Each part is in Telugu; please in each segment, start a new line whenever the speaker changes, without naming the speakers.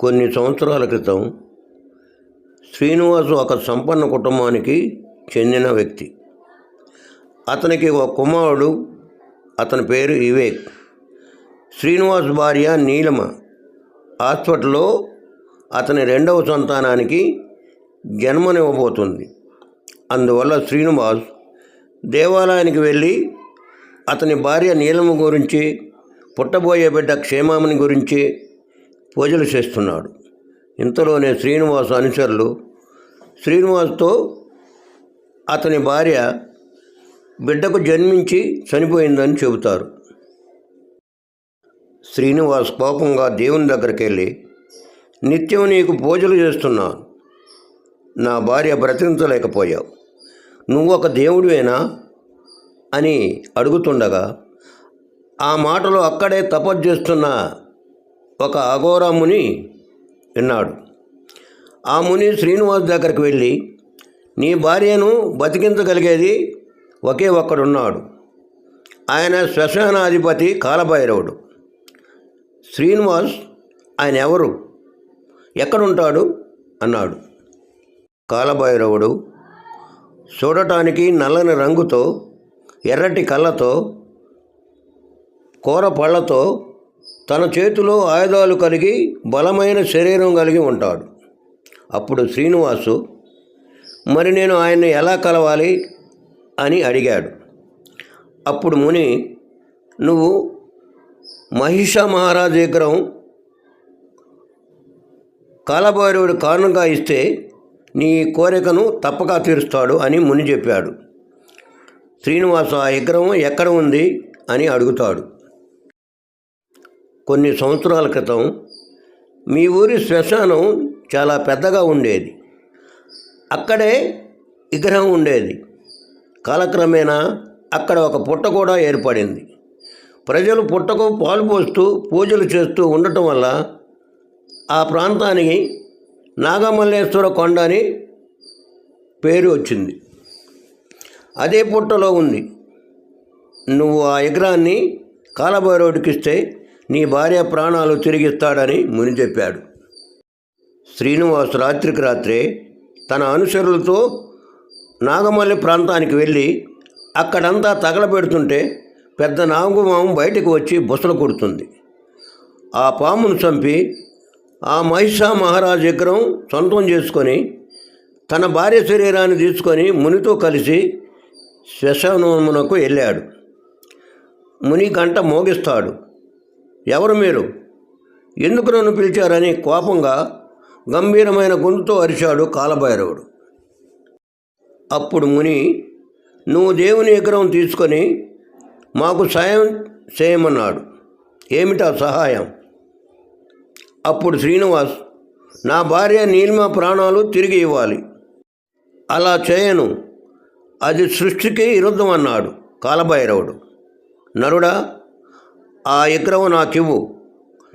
కొన్ని సంవత్సరాల క్రితం శ్రీనివాసు ఒక సంపన్న కుటుంబానికి చెందిన వ్యక్తి. అతనికి ఒక కుమారుడు అతని పేరు వివేక్. శ్రీనివాస్ భార్య నీలమ. హాస్పిటల్లో అతని రెండవ సంతానానికి జన్మనివ్వబోతుంది. అందువల్ల శ్రీనివాస్ దేవాలయానికి వెళ్ళి అతని భార్య నీలమ గురించి పుట్టబోయే బిడ్డ క్షేమామని గురించి పూజలు చేస్తున్నాడు. ఇంతలోనే శ్రీనివాస్ అనుచరులు శ్రీనివాస్తో అతని భార్య బిడ్డకు జన్మించి చనిపోయిందని చెబుతారు. శ్రీనివాస్ కోపంగా దేవుని దగ్గరికి వెళ్ళి నిత్యం నీకు పూజలు చేస్తున్నాను. నా భార్య బ్రతికించలేకపోయావు. నువ్వు ఒక దేవుడివేనా? అని అడుగుతుండగా ఆ మాటలు అక్కడే తపస్సు చేస్తున్న ఒక అఘోర ముని విన్నాడు. ఆ ముని శ్రీనివాస్ దగ్గరికి వెళ్ళి నీ భార్యను బతికించగలిగేది ఒకే ఒక్కడున్నాడు. ఆయన శ్మశానాధిపతి కాలభైరవుడు. శ్రీనివాస్ ఆయన ఎవరు ఎక్కడుంటాడు? అన్నాడు. కాలభైరవుడు చూడటానికి నల్లని రంగుతో ఎర్రటి కళ్ళతో కూర పళ్ళతో తన చేతిలో ఆయుధాలు కలిగి బలమైన శరీరం కలిగి ఉంటాడు. అప్పుడు శ్రీనివాసు మరి నేను ఆయన్ని ఎలా కలవాలి? అని అడిగాడు. అప్పుడు ముని నువ్వు మహిష మహారాజ్ విగ్రహం కాలభైరవుడు కారణంగా ఇస్తే నీ కోరికను తప్పక తీరుస్తాడు అని ముని చెప్పాడు. శ్రీనివాసు ఆ విగ్రహం ఎక్కడ ఉంది? అని అడుగుతాడు. కొన్ని సంవత్సరాల క్రితం మీ ఊరి శ్మశానం చాలా పెద్దగా ఉండేది. అక్కడే విగ్రహం ఉండేది. కాలక్రమేణా అక్కడ ఒక పుట్ట కూడా ఏర్పడింది. ప్రజలు పుట్టకు పాలు పోస్తూ పూజలు చేస్తూ ఉండటం వల్ల ఆ ప్రాంతానికి నాగమల్లేశ్వర కొండ అని పేరు వచ్చింది. అదే పుట్టలో ఉంది. నువ్వు ఆ విగ్రహాన్ని కాలభైరవుడికి ఇస్తే నీ భార్య ప్రాణాలు తిరిగిస్తాడని ముని చెప్పాడు. శ్రీనివాస్ రాత్రికి రాత్రే తన అనుచరులతో నాగమల్లి ప్రాంతానికి వెళ్ళి అక్కడంతా తగలబెడుతుంటే పెద్ద నాగమాము బయటకు వచ్చి బుసలు కొడుతుంది. ఆ పామును చంపి ఆ మహిషా మహారాజ్ విగ్రహం సొంతం చేసుకొని తన భార్య శరీరాన్ని తీసుకొని మునితో కలిసి శ్మశానమునకు వెళ్ళాడు. ముని గంట మోగిస్తాడు. ఎవరు మీరు? ఎందుకు నన్ను పిలిచారని కోపంగా గంభీరమైన గొంతుతో అరిచాడు కాలభైరవుడు. అప్పుడు ముని నువ్వు దేవుని విగ్రహం తీసుకొని మాకు సాయం చేయమన్నాడు. ఏమిటా సహాయం? అప్పుడు శ్రీనివాస్ నా భార్య నీలిమ ప్రాణాలు తిరిగి ఇవ్వాలి. అలా చేయను. అది సృష్టికి విరుద్ధం అన్నాడు కాలభైరవుడు. నరుడా ఆ విగ్రహం నాకివ్వు.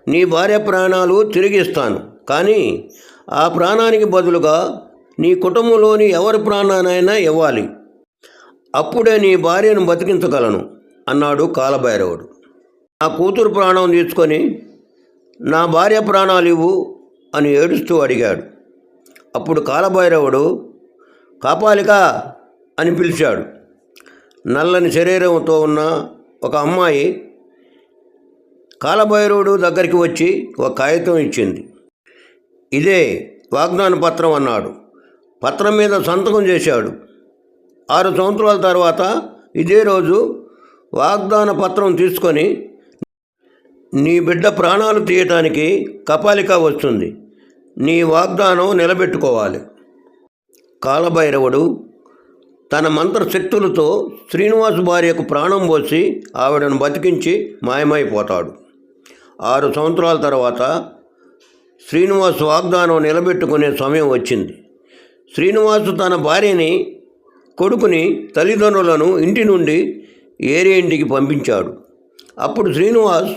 నీ భార్య ప్రాణాలు తిరిగిస్తాను. కానీ ఆ ప్రాణానికి బదులుగా నీ కుటుంబంలోని ఎవరి ప్రాణానైనా ఇవ్వాలి. అప్పుడే నీ భార్యను బతికించగలను అన్నాడు కాలభైరవుడు. నా కూతురు ప్రాణం తీసుకొని నా భార్య ప్రాణాలు ఇవ్వు అని ఏడుస్తూ అడిగాడు. అప్పుడు కాలభైరవుడు కాపాలిక అని పిలిచాడు. నల్లని శరీరంతో ఉన్న ఒక అమ్మాయి కాలభైరవుడు దగ్గరికి వచ్చి ఒక కాగితం ఇచ్చింది. ఇదే వాగ్దాన పత్రం అన్నాడు. పత్రం మీద సంతకం చేశాడు. ఆరు సంవత్సరాల తర్వాత ఇదే రోజు వాగ్దాన పత్రం తీసుకొని నీ బిడ్డ ప్రాణాలు తీయటానికి కపాలిక వస్తుంది. నీ వాగ్దానం నిలబెట్టుకోవాలి. కాలభైరవుడు తన మంత్రశక్తులతో శ్రీనివాస్ భార్యకు ప్రాణం పోసి ఆవిడను బతికించి మాయమైపోతాడు. ఆరు సంవత్సరాల తర్వాత శ్రీనివాస్ వాగ్దానం నిలబెట్టుకునే సమయం వచ్చింది. శ్రీనివాసు తన భార్యని కొడుకుని తల్లిదండ్రులను ఇంటి నుండి ఏరే ఇంటికి పంపించాడు. అప్పుడు శ్రీనివాస్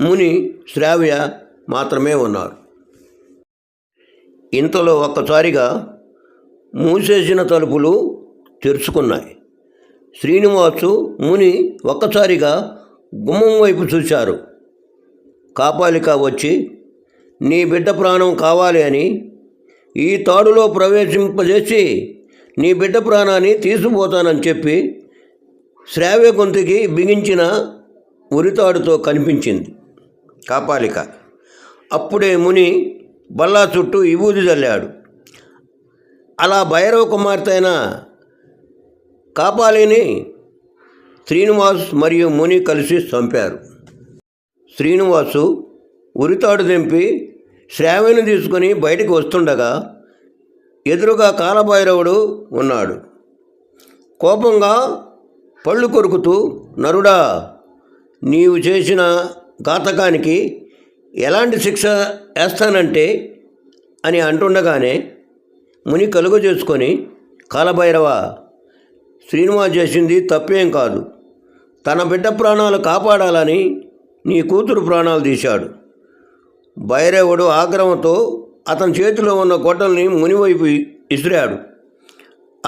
ముని శ్రావ్య మాత్రమే ఉన్నారు. ఇంతలో ఒక్కసారిగా మూసేసిన తలుపులు తెరుచుకున్నాయి. శ్రీనివాసు ముని ఒక్కసారిగా గుమ్మం వైపు చూశారు. కాపాలిక వచ్చి నీ బిడ్డ ప్రాణం కావాలి అని ఈ తాడులో ప్రవేశింపజేసి నీ బిడ్డ ప్రాణాన్ని తీసుకుపోతానని చెప్పి శ్రావ్య గొంతుకి బిగించిన ఉరితాడుతో కనిపించింది కాపాలిక. అప్పుడే ముని బల్లా చుట్టూ ఇబూది చల్లాడు అలా భైరవ కుమార్తె అయిన కాపాలిని శ్రీనివాస్ మరియు ముని కలిసి చంపారు. శ్రీనివాసు ఉరితాడు తెంపి శ్రావ్యను తీసుకుని బయటికి వస్తుండగా ఎదురుగా కాలభైరవుడు ఉన్నాడు. కోపంగా పళ్ళు కొరుకుతూ నరుడా నీవు చేసిన ఘాతకానికి ఎలాంటి శిక్ష వేస్తానంటే? అని అంటుండగానే ముని కలుగు చేసుకొని కాలభైరవ శ్రీనివాస్ చేసింది తప్పేం కాదు. తన బిడ్డ ప్రాణాలు కాపాడాలని నీ కూతురు ప్రాణాలు తీశాడు. భైరవుడు ఆగ్రహంతో అతని చేతిలో ఉన్న గొడ్డల్ని మునివైపు ఇసిరాడు.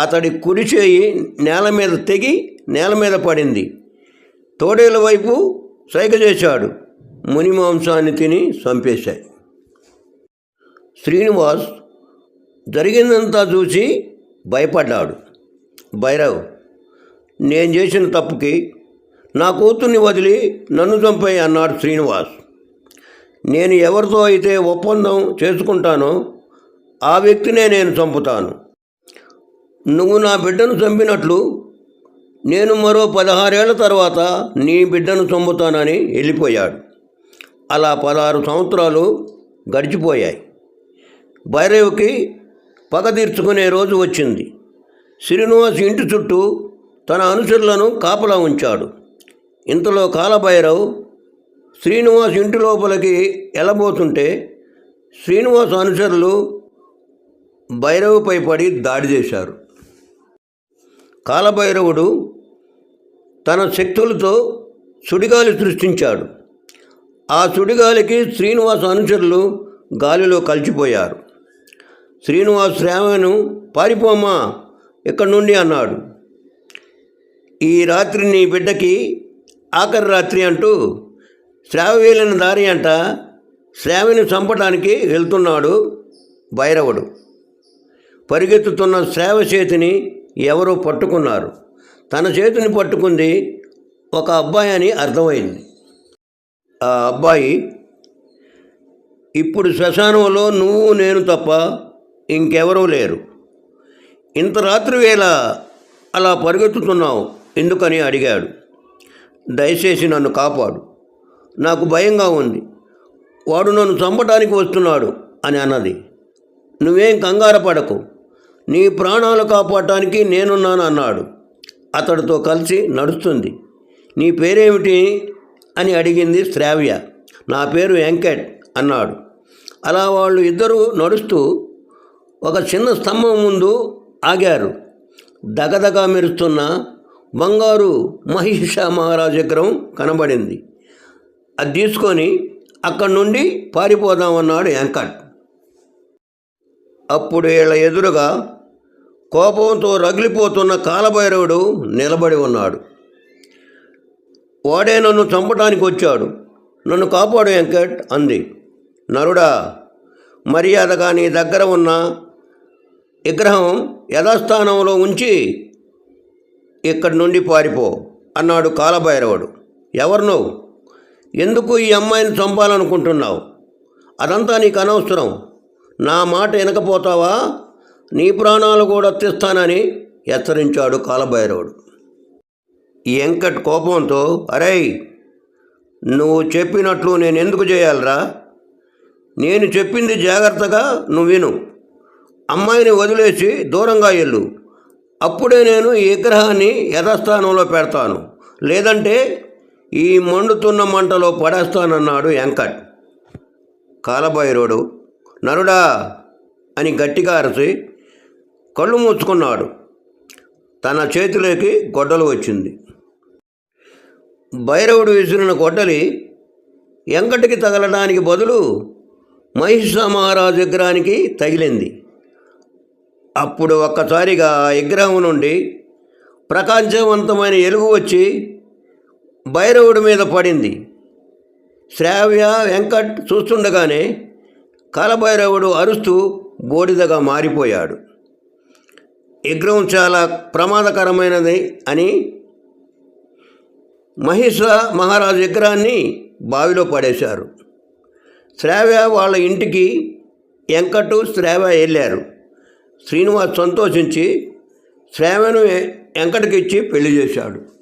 అతడి కుడి చేయి నేల మీద తెగి నేల మీద పడింది. తోడేల వైపు సైగ చేశాడు. ముని మాంసాన్ని తిని చంపేశాయి. శ్రీనివాస్ జరిగిందంతా చూసి భయపడ్డాడు. భైరవ్ నేను చేసిన తప్పుకి నా కూతుర్ని వదిలి నన్ను చంపాయి అన్నాడు శ్రీనివాస్. నేను ఎవరితో అయితే ఒప్పందం చేసుకుంటానో ఆ వ్యక్తినే నేను చంపుతాను. నువ్వు నా బిడ్డను చంపినట్లు నేను మరో పదహారేళ్ళ తర్వాత నీ బిడ్డను చంపుతానని వెళ్ళిపోయాడు. అలా పదహారు సంవత్సరాలు గడిచిపోయాయి. భైరవ్కి పగ తీర్చుకునే రోజు వచ్చింది. శ్రీనివాస్ ఇంటి చుట్టూ తన అనుచరులను కాపలా ఉంచాడు. ఇంతలో కాలభైరవ్ శ్రీనివాస్ ఇంటి లోపలికి వెళ్ళబోతుంటే శ్రీనివాస్ అనుచరులు భైరవుపై పడి దాడి చేశారు. కాలభైరవుడు తన శక్తులతో సుడిగాలి సృష్టించాడు. ఆ సుడిగాలికి శ్రీనివాస్ అనుచరులు గాలిలో కలిసిపోయారు. శ్రీనివాస్ శ్రావణు పారిపోమా ఇక్కడి నుండి అన్నాడు. ఈ రాత్రి నీ బిడ్డకి ఆఖరి రాత్రి అంటూ శ్రావ వేలిన దారి అంట శ్రావిని చంపడానికి వెళ్తున్నాడు భైరవుడు. పరిగెత్తుతున్న శ్రావ చేతిని ఎవరో పట్టుకున్నారు. తన చేతిని పట్టుకుంది ఒక అబ్బాయి అని అర్థమైంది. ఆ అబ్బాయి ఇప్పుడు శ్మశానంలో నువ్వు నేను తప్ప ఇంకెవరూ లేరు. ఇంత రాత్రి వేళ అలా పరిగెత్తుతున్నావు ఎందుకని అడిగాడు. దయచేసి నన్ను కాపాడు. నాకు భయంగా ఉంది. వాడు నన్ను చంపటానికి వస్తున్నాడు అని అన్నది. నువ్వేం కంగారు పడకు. నీ ప్రాణాలు కాపాడటానికి నేనున్నాను అన్నాడు. అతడితో కలిసి నడుస్తుంది. నీ పేరేమిటి? అని అడిగింది శ్రావ్య. నా పేరు వెంకట్ అన్నాడు. అలా వాళ్ళు ఇద్దరు నడుస్తూ ఒక చిన్న స్తంభం ముందు ఆగారు. దగదగ మెరుస్తున్న బంగారు మహిష మహారాజు విగ్రహం కనబడింది. అది తీసుకొని అక్కడి నుండి పారిపోదామన్నాడు వెంకట్. అప్పుడు వీళ్ళ ఎదురుగా కోపంతో రగిలిపోతున్న కాలభైరవుడు నిలబడి ఉన్నాడు. వాడే నన్ను చంపటానికి వచ్చాడు. నన్ను కాపాడు వెంకట్ అంది. నరుడా మర్యాదగా నీ దగ్గర ఉన్న విగ్రహం యథాస్థానంలో ఉంచి ఇక్కడి నుండి పారిపో అన్నాడు కాలభైరవుడు. ఎవరు నువ్వు? ఎందుకు ఈ అమ్మాయిని చంపాలనుకుంటున్నావు? అదంతా నీకు అనవసరం. నా మాట వినకపోతావా? నీ ప్రాణాలు కూడా తెస్తానని హెచ్చరించాడు కాలభైరవుడు. ఈ వెంకట్ కోపంతో అరే నువ్వు చెప్పినట్లు నేను ఎందుకు చేయాలరా? నేను చెప్పింది జాగ్రత్తగా నువ్వు విను. అమ్మాయిని వదిలేసి దూరంగా వెళ్ళు. అప్పుడే నేను ఈ విగ్రహాన్ని యథాస్థానంలో పెడతాను. లేదంటే ఈ మండుతున్న మంటలో పడేస్తానన్నాడు వెంకట్. కాలభైరుడు నరుడా అని గట్టిగా అరచి కళ్ళు మూసుకున్నాడు. తన చేతిలోకి గొడ్డలు వచ్చింది. భైరవుడు విసిరిన గొడ్డలి వెంకటికి తగలడానికి బదులు మహిష మహారాజు విగ్రహానికి తగిలింది. అప్పుడు ఒక్కసారిగా విగ్రహం నుండి ప్రకాశవంతమైన ఎలుగు వచ్చి భైరవుడి మీద పడింది. శ్రావ్య వెంకట్ చూస్తుండగానే కాలభైరవుడు అరుస్తూ బూడిదగా మారిపోయాడు. విగ్రహం చాలా ప్రమాదకరమైనది అని మహిష మహారాజు విగ్రహాన్ని బావిలో పడేశారు. శ్రావ్య వాళ్ళ ఇంటికి వెంకటు శ్రావ్య వెళ్ళారు. శ్రీనివాస్ సంతోషించి శ్రావ్యను వెంకటకి ఇచ్చి పెళ్ళి చేశాడు.